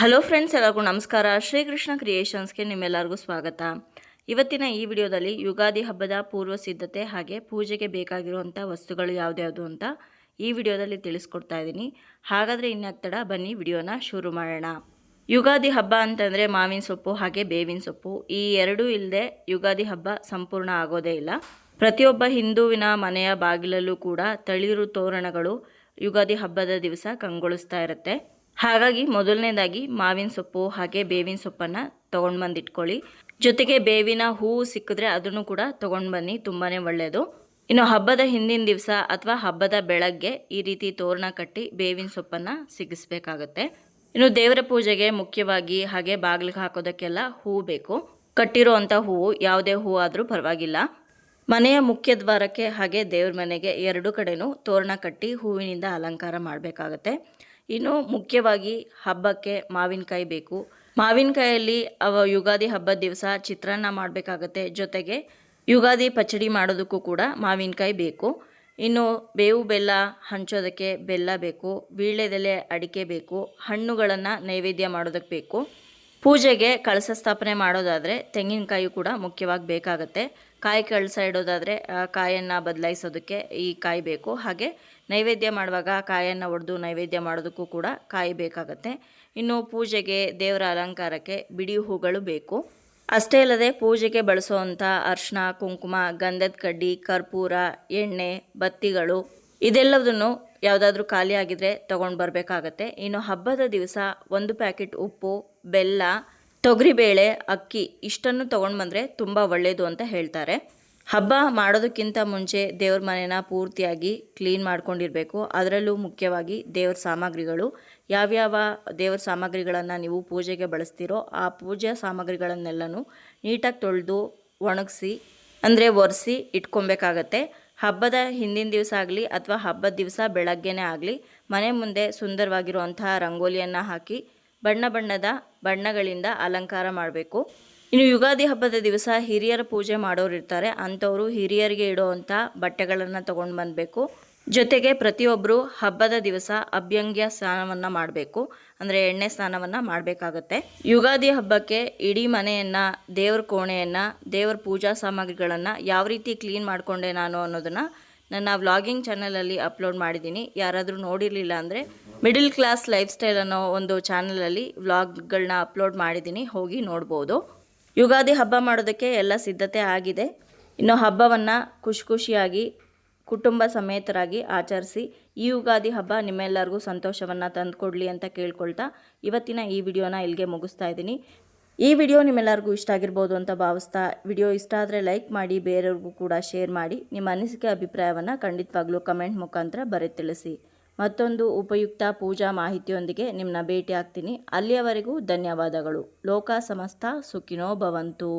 Hello friends ಎಲ್ಲರಿಗೂ ನಮಸ್ಕಾರ. ಶ್ರೀಕೃಷ್ಣ ಕ್ರಿಯೇಷನ್ಸ್ಗೆ ನಿಮ್ಮೆಲ್ಲರಿಗೂ ಸ್ವಾಗತ. ಇವತ್ತಿನ ಈ ವಿಡಿಯೋದಲ್ಲಿ ಯುಗಾದಿ ಹಬ್ಬದ ಪೂರ್ವ ಸಿದ್ಧತೆ ಹಾಗೆ ಪೂಜೆಗೆ ಬೇಕಾಗಿರುವಂಥ ವಸ್ತುಗಳು ಯಾವುದ್ಯಾವುದು ಅಂತ ಈ ವಿಡಿಯೋದಲ್ಲಿ ತಿಳಿಸ್ಕೊಡ್ತಾ ಇದ್ದೀನಿ. ಹಾಗಾದರೆ ಇನ್ನತ್ತಡ ತಡ ಬನ್ನಿ ವಿಡಿಯೋನ ಶುರು ಮಾಡೋಣ. ಯುಗಾದಿ ಹಬ್ಬ ಅಂತಂದರೆ ಮಾವಿನ ಸೊಪ್ಪು ಹಾಗೆ ಬೇವಿನ ಸೊಪ್ಪು. ಈ ಎರಡೂ ಇಲ್ಲದೆ ಯುಗಾದಿ ಹಬ್ಬ ಸಂಪೂರ್ಣ ಆಗೋದೇ ಇಲ್ಲ. ಪ್ರತಿಯೊಬ್ಬ ಹಿಂದೂವಿನ ಮನೆಯ ಬಾಗಿಲಲ್ಲೂ ಕೂಡ ತಳಿರು ತೋರಣಗಳು ಯುಗಾದಿ ಹಬ್ಬದ ದಿವಸ ಕಂಗೊಳಿಸ್ತಾ ಇರುತ್ತೆ. ಹಾಗಾಗಿ ಮೊದಲನೇದಾಗಿ ಮಾವಿನ ಸೊಪ್ಪು ಹಾಗೆ ಬೇವಿನ ಸೊಪ್ಪನ್ನು ತೊಗೊಂಡು ಬಂದು ಇಟ್ಕೊಳ್ಳಿ ಜೊತೆಗೆ ಬೇವಿನ ಹೂವು ಸಿಕ್ಕಿದ್ರೆ ಅದನ್ನು ಕೂಡ ತೊಗೊಂಡು ಬನ್ನಿ ತುಂಬಾ ಒಳ್ಳೆಯದು ಇನ್ನು ಹಬ್ಬದ ಹಿಂದಿನ ದಿವಸ ಅಥವಾ ಹಬ್ಬದ ಬೆಳಗ್ಗೆ ಈ ರೀತಿ ತೋರಣ ಕಟ್ಟಿ ಬೇವಿನ ಸೊಪ್ಪನ್ನು ಸಿಗಿಸ್ಬೇಕಾಗತ್ತೆ. ಇನ್ನು ದೇವರ ಪೂಜೆಗೆ ಮುಖ್ಯವಾಗಿ ಹಾಗೆ ಬಾಗಿಲಿಗೆ ಹಾಕೋದಕ್ಕೆಲ್ಲ ಹೂವು ಬೇಕು. ಕಟ್ಟಿರೋ ಅಂಥ ಹೂವು ಯಾವುದೇ ಹೂವು ಆದರೂ ಪರವಾಗಿಲ್ಲ. ಮನೆಯ ಮುಖ್ಯ ದ್ವಾರಕ್ಕೆ ಹಾಗೆ ದೇವ್ರ ಮನೆಗೆ ಎರಡು ಕಡೆನೂ ತೋರಣ ಕಟ್ಟಿ ಹೂವಿನಿಂದ ಅಲಂಕಾರ ಮಾಡಬೇಕಾಗತ್ತೆ. ಇನ್ನು ಮುಖ್ಯವಾಗಿ ಹಬ್ಬಕ್ಕೆ ಮಾವಿನಕಾಯಿ ಬೇಕು. ಮಾವಿನಕಾಯಲ್ಲಿ ಅವ ಯುಗಾದಿ ಹಬ್ಬದ ದಿವಸ ಚಿತ್ರಾನ್ನ ಮಾಡಬೇಕಾಗತ್ತೆ. ಜೊತೆಗೆ ಯುಗಾದಿ ಪಚಡಿ ಮಾಡೋದಕ್ಕೂ ಕೂಡ ಮಾವಿನಕಾಯಿ ಬೇಕು. ಇನ್ನು ಬೇವು ಬೆಲ್ಲ ಹಂಚೋದಕ್ಕೆ ಬೆಲ್ಲ ಬೇಕು. ವೀಳ್ಯದೆಲೆ ಅಡಿಕೆ ಬೇಕು. ಹಣ್ಣುಗಳನ್ನು ನೈವೇದ್ಯ ಮಾಡೋದಕ್ಕೆ ಬೇಕು. ಪೂಜೆಗೆ ಕಳಸ ಸ್ಥಾಪನೆ ಮಾಡೋದಾದರೆ ತೆಂಗಿನಕಾಯಿ ಕೂಡ ಮುಖ್ಯವಾಗಿ ಬೇಕಾಗುತ್ತೆ. ಕಾಯಿ ಕಳಸ ಇಡೋದಾದರೆ ಕಾಯನ್ನು ಬದಲಾಯಿಸೋದಕ್ಕೆ ಈ ಕಾಯಿ ಬೇಕು. ಹಾಗೆ ನೈವೇದ್ಯ ಮಾಡುವಾಗ ಕಾಯನ್ನು ಒಡೆದು ನೈವೇದ್ಯ ಮಾಡೋದಕ್ಕೂ ಕೂಡ ಕಾಯಿ ಬೇಕಾಗುತ್ತೆ. ಇನ್ನು ಪೂಜೆಗೆ ದೇವರ ಅಲಂಕಾರಕ್ಕೆ ಬಿಡಿ ಹೂಗಳು ಬೇಕು. ಅಷ್ಟೇ ಅಲ್ಲದೆ ಪೂಜೆಗೆ ಬಳಸುವಂಥ ಅರ್ಶಿನ ಕುಂಕುಮ, ಗಂಧದ ಕಡ್ಡಿ, ಕರ್ಪೂರ, ಎಣ್ಣೆ, ಬತ್ತಿಗಳು, ಇದೆಲ್ಲದನ್ನು ಯಾವುದಾದ್ರೂ ಖಾಲಿ ಆಗಿದ್ರೆ ತೊಗೊಂಡು ಬರಬೇಕಾಗತ್ತೆ. ಇನ್ನು ಹಬ್ಬದ ದಿವಸ ಒಂದು ಪ್ಯಾಕೆಟ್ ಉಪ್ಪು, ಬೆಲ್ಲ ತೊಗರಿಬೇಳೆ ಅಕ್ಕಿ ಇಷ್ಟನ್ನು ತೊಗೊಂಡು ಬಂದರೆ ತುಂಬ ಒಳ್ಳೆಯದು ಅಂತ ಹೇಳ್ತಾರೆ. ಹಬ್ಬ ಮಾಡೋದಕ್ಕಿಂತ ಮುಂಚೆ ದೇವ್ರ ಮನೆನ ಪೂರ್ತಿಯಾಗಿ ಕ್ಲೀನ್ ಮಾಡ್ಕೊಂಡಿರಬೇಕು. ಅದರಲ್ಲೂ ಮುಖ್ಯವಾಗಿ ದೇವ್ರ ಸಾಮಗ್ರಿಗಳು. ಯಾವ್ಯಾವ ದೇವ್ರ ಸಾಮಗ್ರಿಗಳನ್ನು ನೀವು ಪೂಜೆಗೆ ಬಳಸ್ತೀರೋ ಆ ಪೂಜಾ ಸಾಮಗ್ರಿಗಳನ್ನೆಲ್ಲನೂ ನೀಟಾಗಿ ತೊಳೆದು ಒಣಗಿಸಿ, ಅಂದರೆ ಒರೆಸಿ ಇಟ್ಕೊಬೇಕಾಗತ್ತೆ. ಹಬ್ಬದ ಹಿಂದಿನ ದಿವಸ ಆಗಲಿ ಅಥವಾ ಹಬ್ಬದ ದಿವಸ ಬೆಳಗ್ಗೆನೇ ಆಗಲಿ, ಮನೆ ಮುಂದೆ ಸುಂದರವಾಗಿರುವಂತಹ ರಂಗೋಲಿಯನ್ನು ಹಾಕಿ ಬಣ್ಣ ಬಣ್ಣದ ಬಣ್ಣಗಳಿಂದ ಅಲಂಕಾರ ಮಾಡಬೇಕು. ಇನ್ನು ಯುಗಾದಿ ಹಬ್ಬದ ದಿವಸ ಹಿರಿಯರ ಪೂಜೆ ಮಾಡೋರು ಇರ್ತಾರೆ ಅಂಥವರು ಹಿರಿಯರಿಗೆ ಇಡುವಂಥ ಬಟ್ಟೆಗಳನ್ನು ತೊಗೊಂಡು ಬಂದಬೇಕು. ಜೊತೆಗೆ ಪ್ರತಿಯೊಬ್ಬರು ಹಬ್ಬದ ದಿವಸ ಅಭ್ಯಂಗ್ಯ ಸ್ನಾನವನ್ನು ಮಾಡಬೇಕು. ಅಂದರೆ ಎಣ್ಣೆ ಸ್ನಾನವನ್ನು ಮಾಡಬೇಕಾಗತ್ತೆ. ಯುಗಾದಿ ಹಬ್ಬಕ್ಕೆ ಇಡೀ ಮನೆಯನ್ನು, ದೇವ್ರ ಕೋಣೆಯನ್ನು, ದೇವ್ರ ಪೂಜಾ ಸಾಮಗ್ರಿಗಳನ್ನು ಯಾವ ರೀತಿ ಕ್ಲೀನ್ ಮಾಡಿಕೊಂಡೆ ನಾನು ಅನ್ನೋದನ್ನು ನನ್ನ ವ್ಲಾಗಿಂಗ್ ಚಾನಲಲ್ಲಿ ಅಪ್ಲೋಡ್ ಮಾಡಿದ್ದೀನಿ. ಯಾರಾದರೂ ನೋಡಿರಲಿಲ್ಲ ಅಂದರೆ ಮಿಡಿಲ್ ಕ್ಲಾಸ್ ಲೈಫ್ ಸ್ಟೈಲ್ ಅನ್ನೋ ಒಂದು ಚಾನಲಲ್ಲಿ ವ್ಲಾಗ್ಗಳನ್ನ ಅಪ್ಲೋಡ್ ಮಾಡಿದ್ದೀನಿ. ಹೋಗಿ ನೋಡ್ಬೋದು. ಯುಗಾದಿ ಹಬ್ಬ ಮಾಡೋದಕ್ಕೆ ಎಲ್ಲ ಸಿದ್ಧತೆ ಆಗಿದೆ. ಇನ್ನು ಹಬ್ಬವನ್ನು ಖುಷಿ ಖುಷಿಯಾಗಿ ಕುಟುಂಬ ಸಮೇತರಾಗಿ ಆಚರಿಸಿ ಈ ಯುಗಾದಿ ಹಬ್ಬ ನಿಮ್ಮೆಲ್ಲರಿಗೂ ಸಂತೋಷವನ್ನು ತಂದುಕೊಡ್ಲಿ ಅಂತ ಕೇಳ್ಕೊಳ್ತಾ ಇವತ್ತಿನ ಈ ವಿಡಿಯೋನ ಇಲ್ಲಿಗೆ ಮುಗಿಸ್ತಾ ಇದ್ದೀನಿ. ಈ ವಿಡಿಯೋ ನಿಮ್ಮೆಲ್ಲರಿಗೂ ಇಷ್ಟ ಆಗಿರ್ಬೋದು ಅಂತ ಭಾವಿಸ್ತಾ ವಿಡಿಯೋ ಇಷ್ಟ ಆದರೆ ಲೈಕ್ ಮಾಡಿ, ಬೇರೆಯವ್ರಿಗೂ ಕೂಡ ಶೇರ್ ಮಾಡಿ, ನಿಮ್ಮ ಅನಿಸಿಕೆ ಅಭಿಪ್ರಾಯವನ್ನು ಖಂಡಿತವಾಗ್ಲೂ ಕಮೆಂಟ್ ಮುಖಾಂತರ ಬರೆ ತಿಳಿಸಿ ಮತ್ತೊಂದು ಉಪಯುಕ್ತ ಪೂಜಾ ಮಾಹಿತಿಯೊಂದಿಗೆ ನಿಮ್ಮನ್ನ ಭೇಟಿ ಆಗ್ತೀನಿ ಅಲ್ಲಿಯವರೆಗೂ ಧನ್ಯವಾದಗಳು. ಲೋಕ ಸಮಸ್ತ ಸುಖಿನೋ ಭವಂತು.